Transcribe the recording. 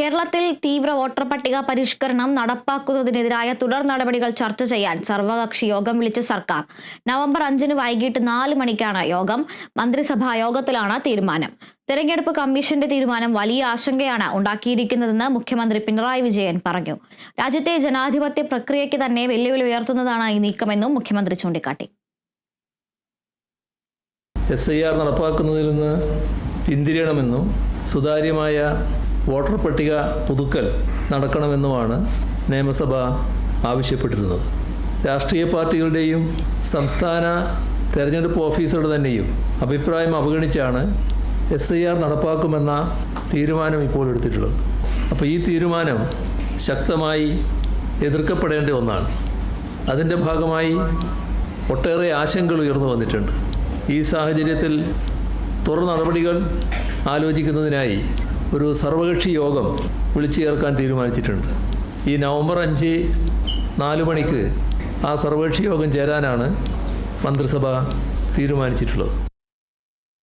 കേരളത്തിൽ തീവ്ര വോട്ടർ പട്ടിക പരിഷ്കരണം നടപ്പാക്കുന്നതിനെതിരായ തുടർ നടപടികൾ ചർച്ച ചെയ്യാൻ സർവകക്ഷി യോഗം വിളിച്ച സർക്കാർ. നവംബർ അഞ്ചിന് വൈകിട്ട് നാല് മണിക്കാണ് യോഗം. മന്ത്രിസഭാ യോഗത്തിലാണ് തീരുമാനം. തെരഞ്ഞെടുപ്പ് കമ്മീഷന്റെ തീരുമാനം വലിയ ആശങ്കയാണ് ഉണ്ടാക്കിയിരിക്കുന്നതെന്ന് മുഖ്യമന്ത്രി പിണറായി വിജയൻ പറഞ്ഞു. രാജ്യത്തെ ജനാധിപത്യ പ്രക്രിയയ്ക്ക് തന്നെ വെല്ലുവിളി ഉയർത്തുന്നതാണ് ഈ നീക്കമെന്നും മുഖ്യമന്ത്രി ചൂണ്ടിക്കാട്ടി. എസ് ഐ ആർ നടപ്പാക്കുന്നതിൽ നിന്ന് പിന്തിരിയണമെന്നും സുതാര്യമായ വോട്ടർ പട്ടിക പുതുക്കൽ നടക്കണമെന്നുമാണ് നിയമസഭ ആവശ്യപ്പെട്ടിരുന്നത്. രാഷ്ട്രീയ പാർട്ടികളുടെയും സംസ്ഥാന തെരഞ്ഞെടുപ്പ് ഓഫീസറുടെ തന്നെയും അഭിപ്രായം അവഗണിച്ചാണ് എസ് ഐ ആർ നടപ്പാക്കുമെന്ന തീരുമാനം ഇപ്പോൾ എടുത്തിട്ടുള്ളത്. അപ്പോൾ ഈ തീരുമാനം ശക്തമായി എതിർക്കപ്പെടേണ്ട ഒന്നാണ്. അതിന്റെ ഭാഗമായി ഒട്ടേറെ ആശങ്കകൾ ഉയർന്നു വന്നിട്ടുണ്ട്. ഈ സാഹചര്യത്തിൽ തുടർ നടപടികൾ ആലോചിക്കുന്നതിനായി ഒരു സർവകക്ഷി യോഗം വിളിച്ചു ചേർക്കാൻ തീരുമാനിച്ചിട്ടുണ്ട്. ഈ നവംബർ അഞ്ച് നാല് മണിക്ക് ആ സർവകക്ഷി യോഗം ചേരാനാണ് മന്ത്രിസഭ തീരുമാനിച്ചിട്ടുള്ളത്.